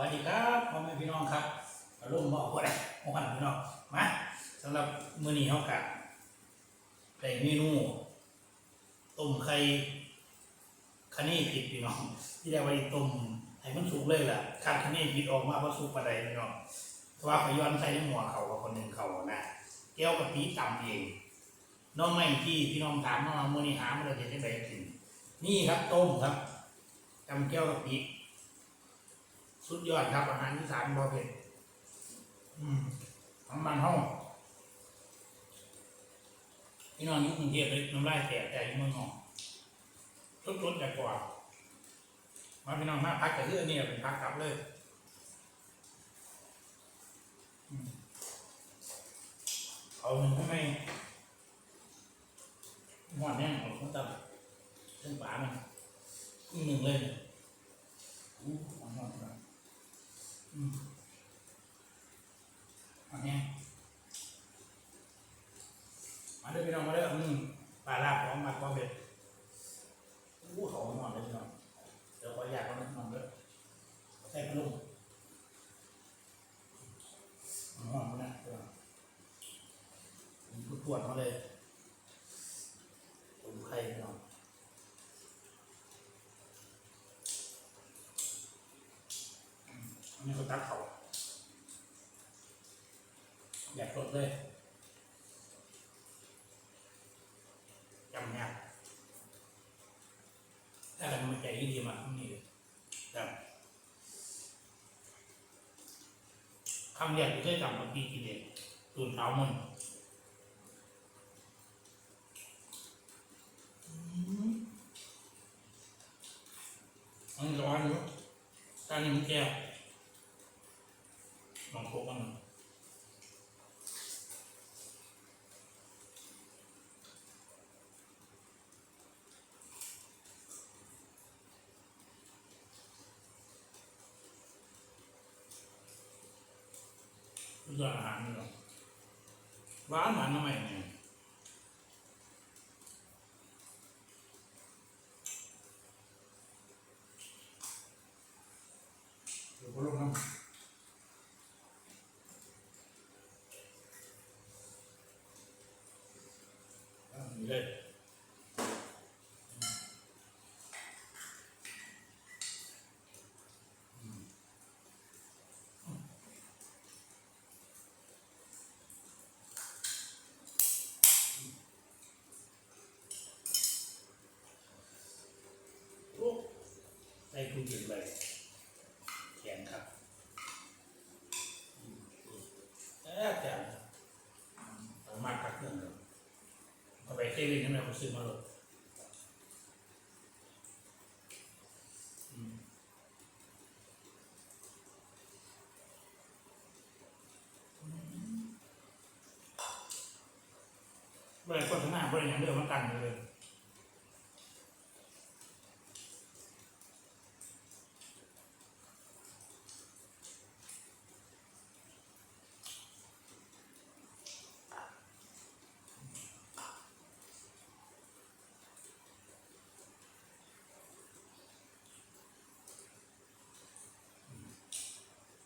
วัสดีครับพ่อแม่พี่น้องครับอารมณ์บอกว่าอะไรพ่อแม่พี่น้องมาสำหรับมื้อนี้เขากะได้เมนูต้มไข่คะนี่ผิดพี่น้อง ที่ได้ไว้ต้มให้มันสุกเลยล่ะขาดคะนี่ผิดออกมาเพราะสุกปานใดพี่น้องเพราะว่าขย้อนใส่ในหัวเขากับคนหนึ่งเขานะแก้วกะปิตำเองน้องไม่ที่พี่น้องถามมาว่ามื้อนี้หามาเลยจะได้กินนี่ครับต้มครับจำแก้วกะปิ สุดยอดครับอาหารอีสานบ่เผ็ดอืมน้ำมันห้องพี่น้องยุ่กรุงเทพเลยน้ำลายแตกแต่ยังเมืองนอกทุดๆแต่กว่ามาพี่น้องมาพักกับเรื่องนี้เป็นพักกลับเลยเอาหนึ่งทำไมหมอนแน่งของคนตับเส้นฝามันหนึ่งเลยอู้หอมหอมครับ อืมอันนี้มาเด้อพี่น้องมาเด้ออืมปลาลาบของมาความเผ็ดอู้เขาหมอนเลยพี่น้องเดี๋ยวขออยากเอาน้ำมันเด้อใส่กระลุงหอมนะพี่น้องป วดมาเลยผมไข่พี่น้องอันนี้เขาตักเขาอยากดเลยจำยากถ้าเรามันใจดีมากนี่ครับคำเรียกที่เคยจำกับพี่กินเองตูนเท้ามันอืมมันร้อนอยู่ ตอนนี้มันแก้วลองโคกกันหน่อยเรื่องอาหารนี่หรอหวานหวานทำไมเนี่ย เดี๋ยวก็ลงน้ำอะนี่เลยโอ้ ใส่ตู้เลยแข็งครับเออแต่ผมมาพักเครื่องเลยเอาไปเซเว่นนั่นแหละผมซื้อมาเลยอืมบริษัทหน้าบริษัทเดิมมันตั้งอยู่เลย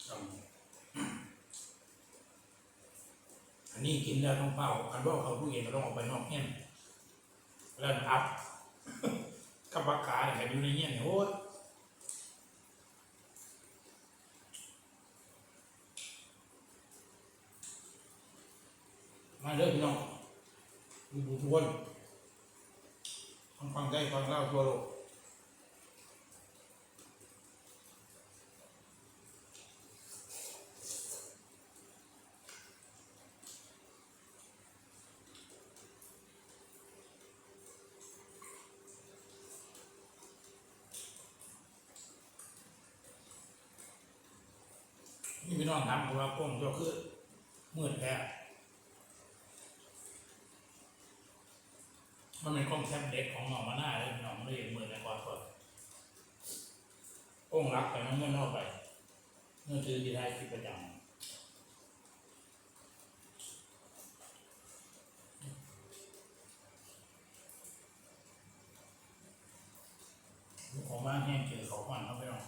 ครับ อันนี้กินแล้วต้องเป่าอันว่าเขาผู้เย็นก็ต้องออกไปนอกเงี้ยแล้วอัพกับบักขาเนี่ยอยู่ในเงี้ยเนี่ยโอ้ยมาเด้อพี่น้องดูดูทวนฟังใจฟังเล่าทั่วโลก น้องถามผมว่ากล้องก็คือมืดแท้มันเป็นกล้องแคบเด็กของหนองมาหน้าเลยพี่น้องไม่ได้มืดในความสดกล้องรักไปมันเมื่อนอกไปเมื่อถือที่ได้ที่ประจำของบ้านแห้งเจอเขาควันเขาไปหรอก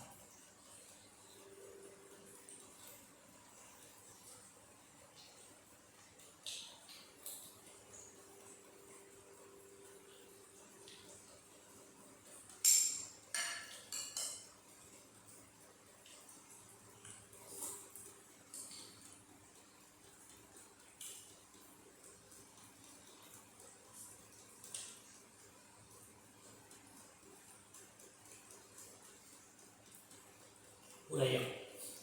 ใดอยาก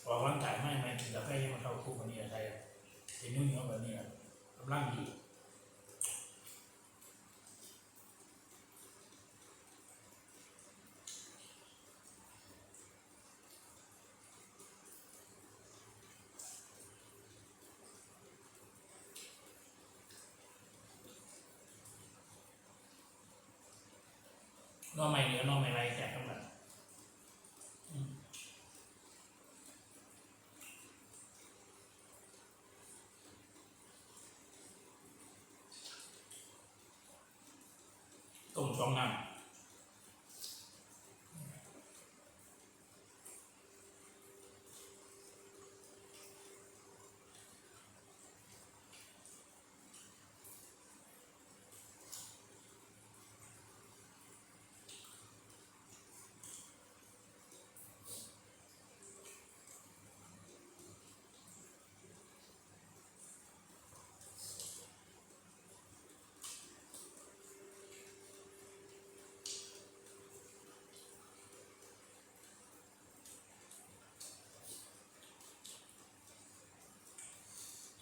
ออกร่างกายไม่ไม่กินกาแฟยังมาเข้าคุกวันนี้อะไรเห็นนุ่งเหนียวแบบนี้กำลังดีนอกไม่เนียวนอกไม่ไร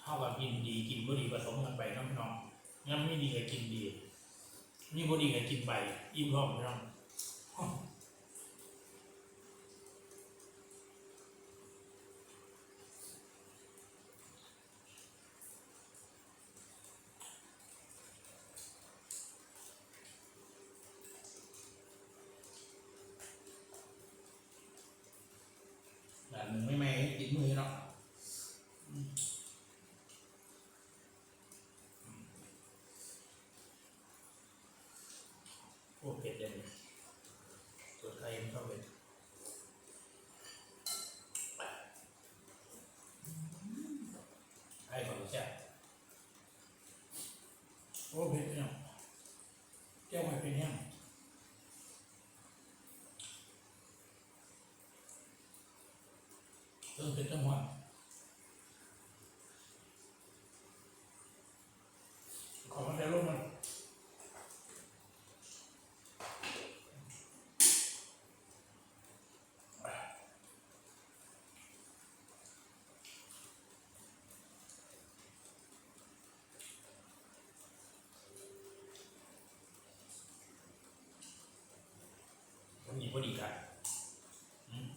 เท่ากับกินดีกินบ่ดีผสมกันไปน้องพี่น้องยังไม่ดีก็กินดีนี่บ่ดีก็กินไปอิ่มท้องน้องแบบหนึ่งไม่ไม่ให้ติดมือเนาะอืมโอ้เผ็ดเลยตัวไทยมันชอบเผ็ดไอ้ของแซ่บโอ้เผ็ดเนาะแก้วไม่เป็นแห้ง เออเผ็ดจังหวะขอมันได้ลงมัน วันนี้พอดีกันอืม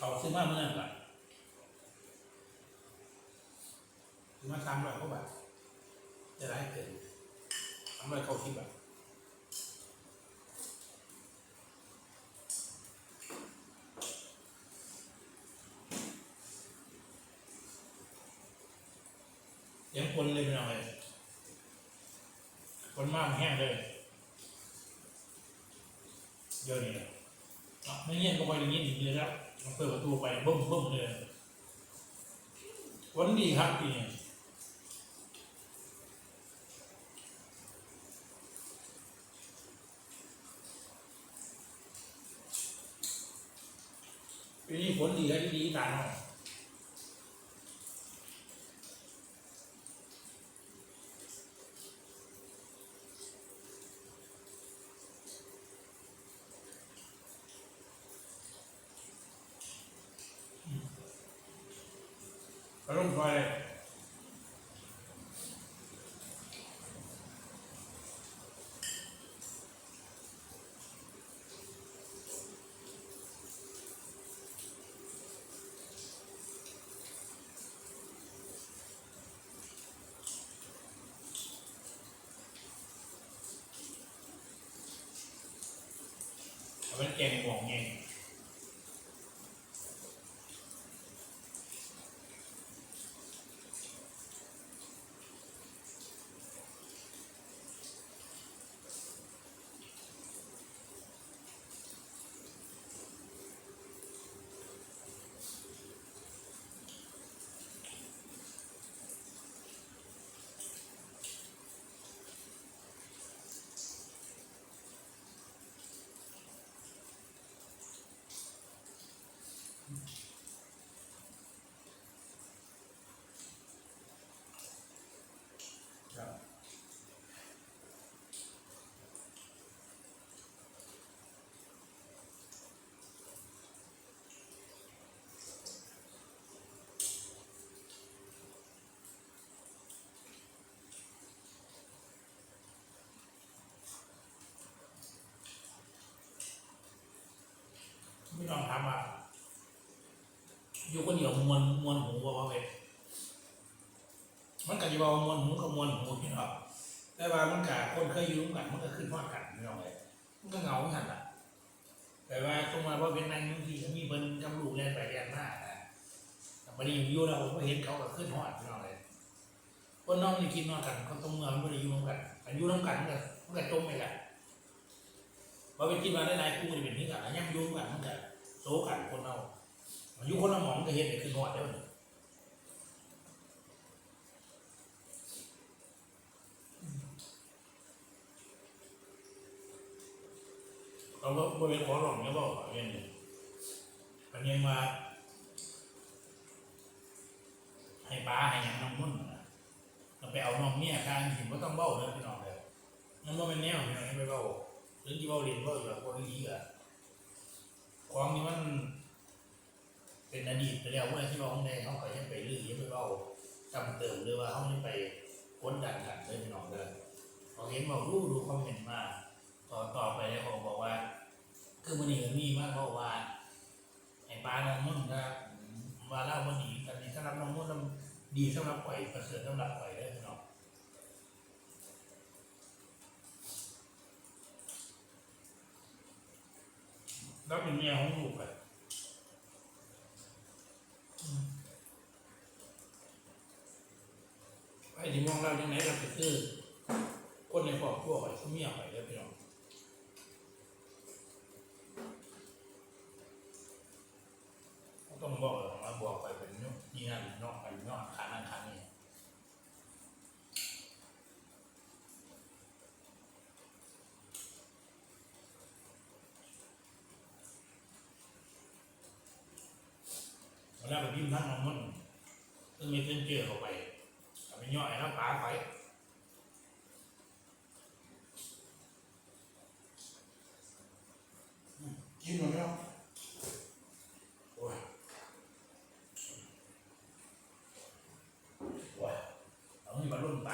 เอาซื้อมาเมื่อไหร่ก่อนซื้อมาสามร้อยกว่าบาทจะได้เกินสามร้อยเก้าสิบบาทยังคนเลยไปหน่อยคนมากแห้งเลยเดี๋ยวนี้นะอะไม่เงี้ยก็ไปอย่างนี้อีกเลยครับ มันเปิดประตูไปบึ้มบึ้มเลยวันดีครับปีนี้ปีนี้ฝนดีแล้วดีตาหน่อย เอาเป็นแกงหม่องเอง ก พี่น้องถามว่าอยู่คนเดียวมวนมวนหูบ่ว่าไปมันก็จะบอกว่ามวนหูกับมวนหูพี่น้องแต่ว่ามันก็คนเคยอยู่ร่วมกันมันก็ขึ้นว่ากันพี่น้องเลยมันก็เหงาเหมือนกันล่ะแต่ว่าตรงมาว่าเป็นนางบางทีมีเบิ้ลกำลูกแลนไปแลนมานะแต่พอดีอยู่เราก็เห็นเขาก็ขึ้นหอดพี่น้องเลยคนน้องนี่กินนอนกันเขาตรงเมืองมันไม่ได้อยู่ร่วมกันอันอยู่ร่วมกันมันก็มันก็จมไปแหละพอไปกินมาได้หลายคู่จะเป็นที่กันแล้วย่ำอยุ่งกันมันก็ โซกันคนเรามันอยู่คนละหมองก็เห็นเลยขึ้นหอดได้วันเราก็บริเวณขอหลงเนี่ยบอกว่าอย่างนี้มันยังมาให้ป้าให้ยังน้องมุ่นนะเราไปเอาน้องเมียการถึงก็ต้องเบ้าเลยพี่น้องเลยมันว่าเป็นแนวพี่น้องให้ไปเบ้าหรือที่เบ้าเรียนเบ้าอยู่แบบคนนี้อะ ของนี้มัน เป็นอดีตไปแล้วเมื่อที่ราของในเขาก็ยังไปลื้อยังไปเบ้าจำเติมหรือว่าเขายังไปกดดันกันเลยพี่น้องเลยเขาเห็นบอกรู้ดูคอมเมนต์มาต่อต่อไปแล้วเขาบอกว่า คือมันนี่มีมากเพราะว่าไอ้ปลาน้องมุ่นก็ว่าเล่ามันดีกันนี่สำหรับน้องมุ่นมันดีสำหรับข่อยประเสริฐสำหรับข่อยเลยพี่น้องแล้ว เมียของลูกอะไอ้ที่มองเราอย่างไหนเราไปซื้อคนในครอบครัวไอ้เขมียไปแล้วพี่น้องต้องบอกเลยว่าบอกไปเป็นยี่นั่นเนาะกขานั่นขานี่ เวลาไปพิมพ์ทั้งน้องมันต้องมีเส้นเจือเข้าไปเอาไปย่อยแล้วปลาไปอืมกินหมดแล้วโอ้ย ว้าเอาเงินมารุ่นไป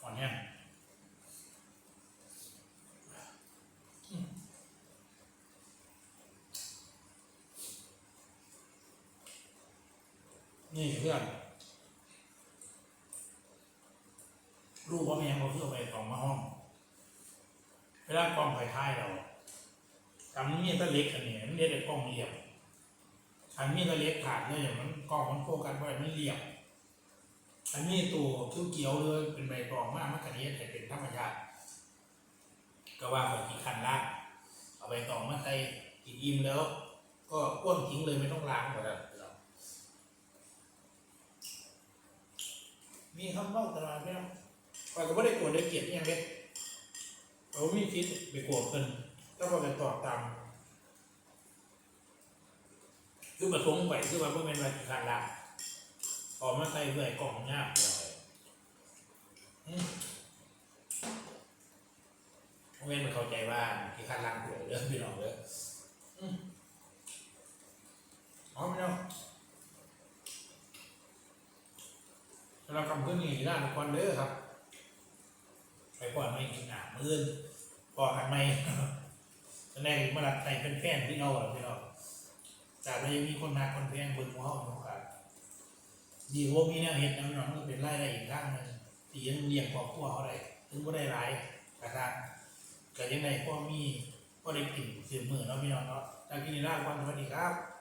อ่อนยังอืม นี่เพื่อนลูกพ่อแม่เขาเพื่อไปกล่องมาห้อง เวลากล่องไฟท้ายเราทำนี่ตะเล็กอันนี้มันเรียกไอ้กล้องเหลี่ยมอันนี้ตะเล็กขาดเนี่ยอย่างมันกล้องมันโฟกัสไว้มันเหลี่ยมอันนี้ตัวคิ้วเกียวเลยเป็นใบตองมากมันกระเทียมแต่เป็นธรรมชาติก็ว่าไปกี่คันละเอาใบตองมาใส่กินอิ่มแล้ว ก็ก้นทิ้งเลยไม่ต้องล้างก็ได้ มีคำเล่าตลอดไหมครับคอยก็ไม่ได้โกรธได้เกลียดอหย่างเด็กเราม่คิดไปโกรธเพิ่นก็พอไปตอบตามคือประสงค์ไว้คือว่าเพื่อเป็นวันขาดละออกมาใส่เบื่อกล่องยากเลยอืมเพราะงั้นมันเข้าใจว่าที่ขาดล่างป่วยเรื่องพี่น้องเลยอืมเอาพี่น้อง เรากำขึ้นนี่ด้านควันเด้อครับ ไปก่อนไม่กินหนามื่นก่อนกันไม่ตอนแรกมาลัดใจเป็นแฟนพี่น้องหรอพี่น้องจากนั้นยังมีคนมาคนเพียงบนหัวของเขาครับดีกว่ามีแนวเห็ดแนวหนองก็เป็นไร่ได้อีกครั้งหนึ่งที่ยังเลี้ยงครอบครัวเขาได้ถึงก็ได้หลายกระทางก็ยังไงก็มีก็ได้กลิ่นเสืบมือเนาะพี่น้องเนาะจากที่นี่ลาก่อนสวัสดีครับ